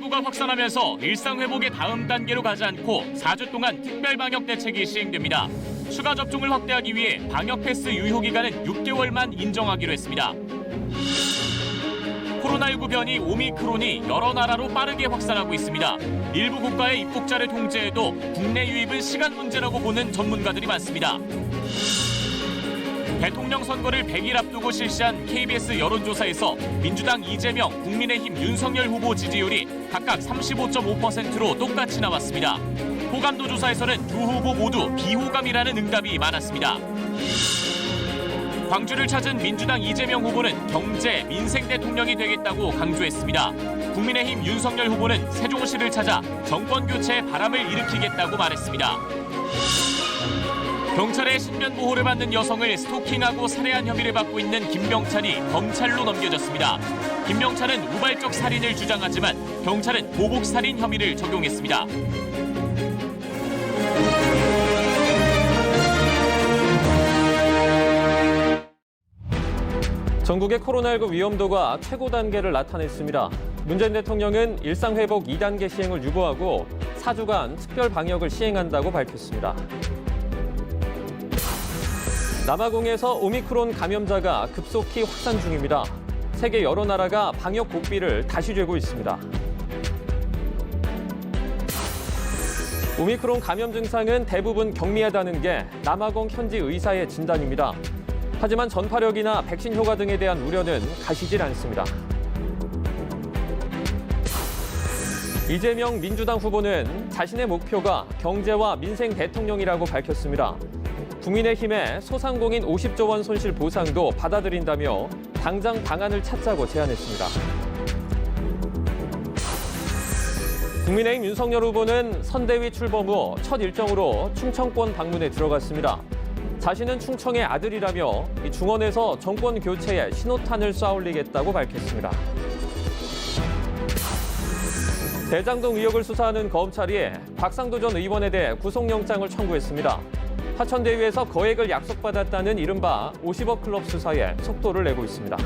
벗어나면서 일상 회복의 다음 단계로 가지 않고 4주 동안 특별 방역 대책이 시행됩니다. 추가 접종을 확대하기 위해 방역 패스 유효 기간은 6개월만 인정하기로 했습니다. 코로나19 변이 오미크론이 여러 나라로 빠르게 확산하고 있습니다. 일부 국가의 입국자를 통제해도 국내 유입은 시간 문제라고 보는 전문가들이 많습니다. 대통령 선거를 100일 앞두고 실시한 KBS 여론조사에서 민주당 이재명, 국민의힘 윤석열 후보 지지율이 각각 35.5%로 똑같이 나왔습니다. 호감도 조사에서는 두 후보 모두 비호감이라는 응답이 많았습니다. 광주를 찾은 민주당 이재명 후보는 경제, 민생 대통령이 되겠다고 강조했습니다. 국민의힘 윤석열 후보는 세종시를 찾아 정권 교체의 바람을 일으키겠다고 말했습니다. 경찰의 신변 보호를 받는 여성을 스토킹하고 살해한 혐의를 받고 있는 김병찬이 검찰로 넘겨졌습니다. 김병찬은 우발적 살인을 주장하지만 경찰은 보복 살인 혐의를 적용했습니다. 전국의 코로나19 위험도가 최고 단계를 나타냈습니다. 문재인 대통령은 일상회복 2단계 시행을 유보하고 4주간 특별 방역을 시행한다고 밝혔습니다. 남아공에서 오미크론 감염자가 급속히 확산 중입니다. 세계 여러 나라가 방역 고삐를 다시 쥐고 있습니다. 오미크론 감염 증상은 대부분 경미하다는 게 남아공 현지 의사의 진단입니다. 하지만 전파력이나 백신 효과 등에 대한 우려는 가시질 않습니다. 이재명 민주당 후보는 자신의 목표가 경제와 민생 대통령이라고 밝혔습니다. 국민의힘의 소상공인 50조 원 손실 보상도 받아들인다며 당장 방안을 찾자고 제안했습니다. 국민의힘 윤석열 후보는 선대위 출범 후 첫 일정으로 충청권 방문에 들어갔습니다. 자신은 충청의 아들이라며 이 중원에서 정권 교체에 신호탄을 쏘아올리겠다고 밝혔습니다. 대장동 의혹을 수사하는 검찰이 박상도 전 의원에 대해 구속영장을 청구했습니다. 하천대유에서 거액을 약속받았다는 이른바 50억 클럽 수사에 속도를 내고 있습니다.